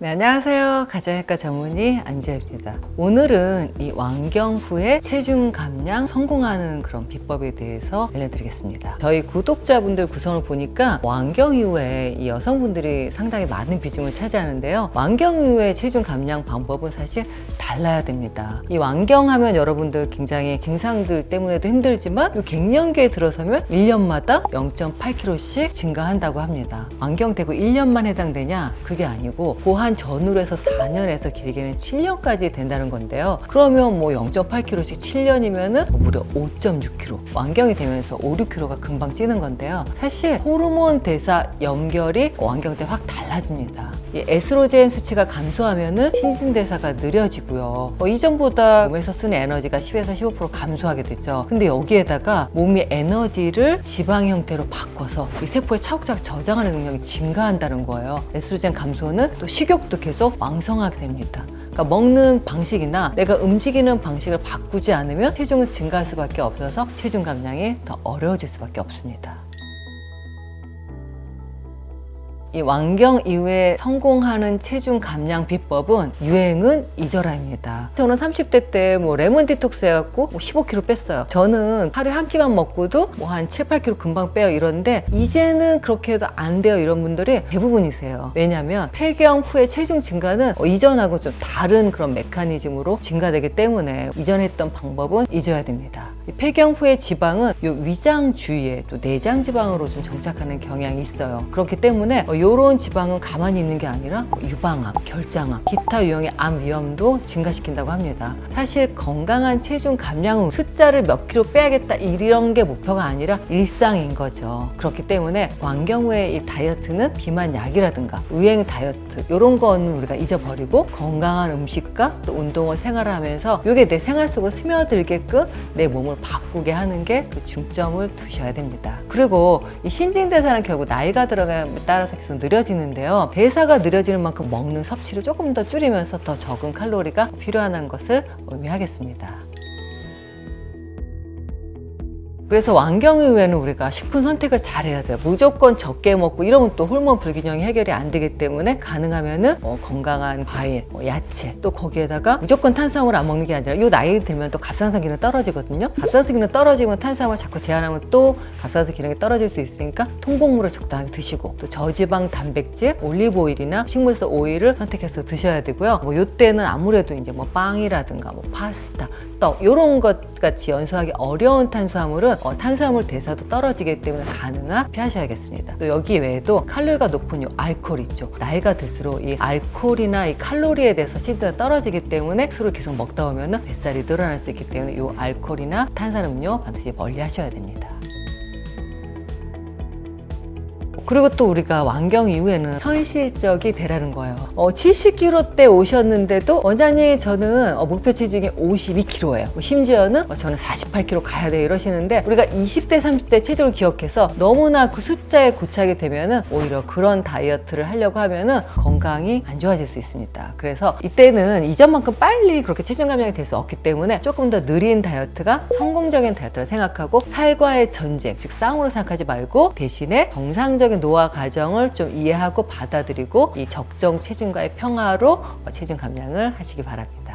네, 안녕하세요. 가정의학과 전문의 안지혜입니다. 오늘은 이 완경 후에 체중 감량 성공하는 그런 비법에 대해서 알려드리겠습니다. 저희 구독자분들 구성을 보니까 완경 이후에 이 여성분들이 상당히 많은 비중을 차지하는데요. 완경 이후에 체중 감량 방법은 사실 달라야 됩니다. 이 완경하면 여러분들 굉장히 증상들 때문에도 힘들지만 이 갱년기에 들어서면 1년마다 0.8kg씩 증가한다고 합니다. 완경되고 1년만 해당되냐? 그게 아니고 고한 전후로 해서 4년에서 길게는 7년까지 된다는 건데요. 그러면 뭐 0.8kg씩 7년이면은 무려 5.6kg. 완경이 되면서 5, 6kg가 금방 찌는 건데요. 사실 호르몬 대사 연결이 완경 때 확 달라집니다. 이 에스트로겐 수치가 감소하면은 신진대사가 느려지고요. 어, 이전보다 몸에서 쓰는 에너지가 10에서 15% 감소하게 되죠. 근데 여기에다가 몸이 에너지를 지방 형태로 바꿔서 이 세포에 차곡차곡 저장하는 능력이 증가한다는 거예요. 에스트로겐 감소는 또 식욕도 계속 왕성하게 됩니다. 그러니까 먹는 방식이나 내가 움직이는 방식을 바꾸지 않으면 체중은 증가할 수밖에 없어서 체중 감량이 더 어려워질 수밖에 없습니다. 이 완경 이후에 성공하는 체중 감량 비법은 유행은 잊어라입니다. 저는 30대 때 뭐 레몬 디톡스 해갖고 뭐 15kg 뺐어요. 저는 하루에 한 끼만 먹고도 뭐 한 7, 8kg 금방 빼요 이러는데 이제는 그렇게 해도 안 돼요 이런 분들이 대부분이세요. 왜냐하면 폐경 후에 체중 증가는 어, 이전하고 좀 다른 그런 메커니즘으로 증가되기 때문에 이전 했던 방법은 잊어야 됩니다. 이 폐경 후에 지방은 요 위장 주위에 또 내장 지방으로 좀 정착하는 경향이 있어요. 그렇기 때문에 어, 요런 지방은 가만히 있는 게 아니라 뭐 유방암, 결장암, 기타 유형의 암 위험도 증가시킨다고 합니다. 사실 건강한 체중 감량 후 숫자를 몇 킬로 빼야겠다 이런 게 목표가 아니라 일상인 거죠. 그렇기 때문에 완경 후에 이 다이어트는 비만 약이라든가 유행 다이어트 이런 거는 우리가 잊어버리고 건강한 음식과 또 운동을 생활하면서 이게 내 생활 속으로 스며들게끔 내 몸을 바꾸게 하는 게 그 중점을 두셔야 됩니다. 그리고 이 신진대사는 결국 나이가 들어감에 따라서 계속 느려지는데요. 대사가 느려지는 만큼 먹는 섭취를 조금 더 줄이면서 더 적은 칼로리가 필요하다는 것을 의미하겠습니다. 그래서 완경 이후에는 우리가 식품 선택을 잘 해야 돼요. 무조건 적게 먹고 이러면 또 호르몬 불균형이 해결이 안 되기 때문에 가능하면은 어, 건강한 과일, 뭐 야채, 또 거기에다가 무조건 탄수화물 안 먹는 게 아니라 이 나이 들면 또 갑상선 기능 떨어지거든요. 갑상선 기능 떨어지면 탄수화물 자꾸 제한하면 또 갑상선 기능이 떨어질 수 있으니까 통곡물을 적당히 드시고 또 저지방 단백질, 올리브 오일이나 식물성 오일을 선택해서 드셔야 되고요. 뭐 요때는 아무래도 이제 뭐 빵이라든가 뭐 파스타, 떡 이런 것 같이 연소하기 어려운 탄수화물은 어, 탄수화물 대사도 떨어지기 때문에 가능한 피하셔야겠습니다. 또 여기 외에도 칼로리가 높은 요 알코올 있죠. 나이가 들수록 이 알코올이나 이 칼로리에 대해서 시드가 떨어지기 때문에 술을 계속 먹다 보면 뱃살이 늘어날 수 있기 때문에 요 알코올이나 탄산음료 반드시 멀리 하셔야 됩니다. 그리고 또 우리가 완경 이후에는 현실적이 되라는 거예요. 어, 70kg대 오셨는데도 원장님 저는 어, 목표 체중이 52kg예요. 심지어는 어, 저는 48kg 가야 돼 이러시는데 우리가 20대 30대 체중을 기억해서 너무나 그 숫자에 고착이 되면은 오히려 그런 다이어트를 하려고 하면은 건강이 안 좋아질 수 있습니다. 그래서 이때는 이전만큼 빨리 그렇게 체중 감량이 될 수 없기 때문에 조금 더 느린 다이어트가 성공적인 다이어트를 생각하고 살과의 전쟁, 즉 싸움으로 생각하지 말고 대신에 정상적인 노화 과정을 좀 이해하고 받아들이고 이 적정 체중과의 평화로 어, 체중 감량을 하시기 바랍니다.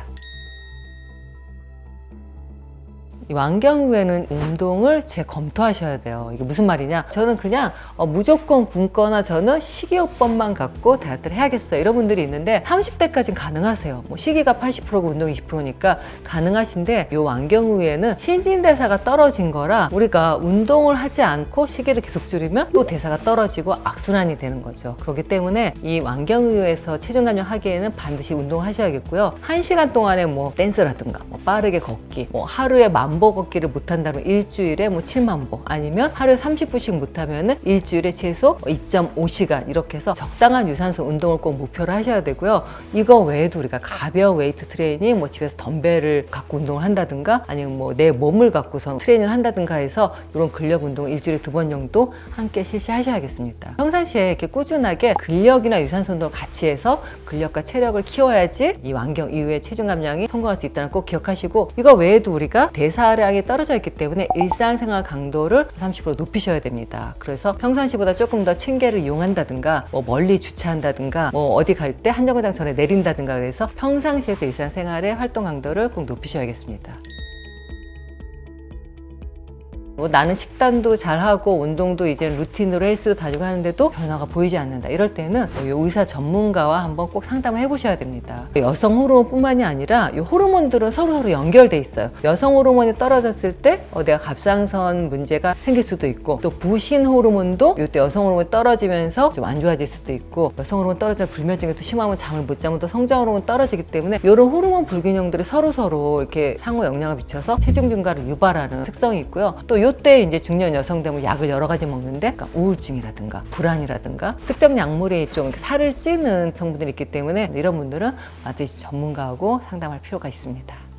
이 완경 후에는 운동을 재검토하셔야 돼요. 이게 무슨 말이냐? 저는 그냥 어, 무조건 굶거나 저는 식이요법만 갖고 다이어트를 해야겠어요. 이런 분들이 있는데 30대까지는 가능하세요. 뭐 시기가 80%고 운동 20%니까 가능하신데 이 완경 후에는 신진대사가 떨어진 거라 우리가 운동을 하지 않고 시기를 계속 줄이면 또 대사가 떨어지고 악순환이 되는 거죠. 그렇기 때문에 이 완경 후에서 체중 감량 하기에는 반드시 운동을 하셔야겠고요. 한 시간 동안에 뭐 댄스라든가 뭐 빠르게 걷기, 뭐 하루에 만보 걷기를 못한다면 일주일에 뭐 7만 보 아니면 하루에 30분씩 못하면은 일주일에 최소 2.5시간 이렇게 해서 적당한 유산소 운동을 꼭 목표로 하셔야 되고요. 이거 외에도 우리가 가벼운 웨이트 트레이닝, 뭐 집에서 덤벨을 갖고 운동을 한다든가 아니면 뭐 내 몸을 갖고서 트레이닝을 한다든가 해서 이런 근력 운동 일주일에 두 번 정도 함께 실시하셔야겠습니다. 평상시에 이렇게 꾸준하게 근력이나 유산소 운동을 같이 해서 근력과 체력을 키워야지 이 완경 이후에 체중 감량이 성공할 수 있다는 거꼭 기억하시고 이거 외에도 우리가 대사 대사량이 떨어져 있기 때문에 일상생활 강도를 30% 높이셔야 됩니다. 그래서 평상시보다 조금 더 층계를 이용한다든가 뭐 멀리 주차한다든가 뭐 어디 갈 때 한 정거장 전에 내린다든가 그래서 평상시에도 일상생활의 활동 강도를 꼭 높이셔야겠습니다. 뭐 나는 식단도 잘하고 운동도 이제 루틴으로 헬스도 다니고 하는데도 변화가 보이지 않는다. 이럴 때는 이 의사 전문가와 한번 꼭 상담을 해보셔야 됩니다. 여성 호르몬뿐만이 아니라 이 호르몬들은 서로 서로 연결돼 있어요. 여성 호르몬이 떨어졌을 때 어, 내가 갑상선 문제가 생길 수도 있고 또 부신 호르몬도 이때 여성 호르몬이 떨어지면서 좀 안 좋아질 수도 있고 여성 호르몬 떨어져 불면증이 또 심하면 잠을 못 자면 또 성장 호르몬 떨어지기 때문에 이런 호르몬 불균형들이 서로 서로 이렇게 상호 영향을 미쳐서 체중 증가를 유발하는 특성이 있고요. 또 요때 이제 중년 여성 되면 약을 여러 가지 먹는데 그러니까 우울증이라든가 불안이라든가 특정 약물이 좀 살을 찌는 성분들이 있기 때문에 이런 분들은 반드시 전문가하고 상담할 필요가 있습니다.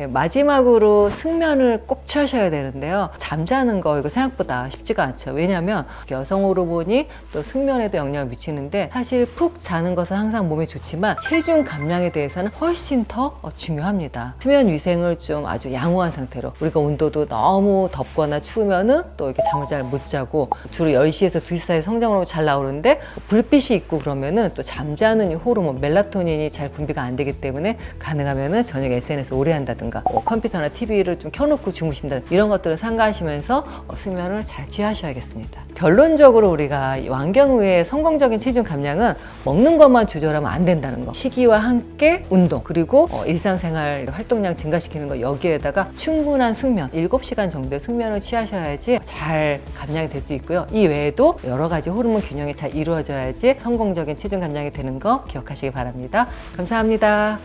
네, 마지막으로 숙면을 꼭 취하셔야 되는데요. 잠자는 거 이거 생각보다 쉽지가 않죠. 왜냐하면 여성 호르몬이 또 숙면에도 영향을 미치는데 사실 푹 자는 것은 항상 몸에 좋지만 체중 감량에 대해서는 훨씬 더 어, 중요합니다. 수면 위생을 좀 아주 양호한 상태로 우리가 온도도 너무 덥거나 추우면은 또 이렇게 잠을 잘 못 자고 주로 10시에서 2시 사이 성장 호르몬 잘 나오는데 불빛이 있고 그러면은 또 잠자는 이 호르몬 멜라토닌이 잘 분비가 안 되기 때문에 가능하면은 저녁에 SNS 오래 한다든가 뭐 컴퓨터나 TV를 좀 켜놓고 주무신다 이런 것들을 상가하시면서 어, 수면을 잘 취하셔야겠습니다. 결론적으로 우리가 이 완경 후에 성공적인 체중 감량은 먹는 것만 조절하면 안 된다는 거. 시기와 함께 운동 그리고 어, 일상생활 활동량 증가시키는 거 여기에다가 충분한 숙면 7시간 정도의 숙면을 취하셔야지 잘 감량이 될 수 있고요. 이 외에도 여러 가지 호르몬 균형이 잘 이루어져야지 성공적인 체중 감량이 되는 거 기억하시기 바랍니다. 감사합니다.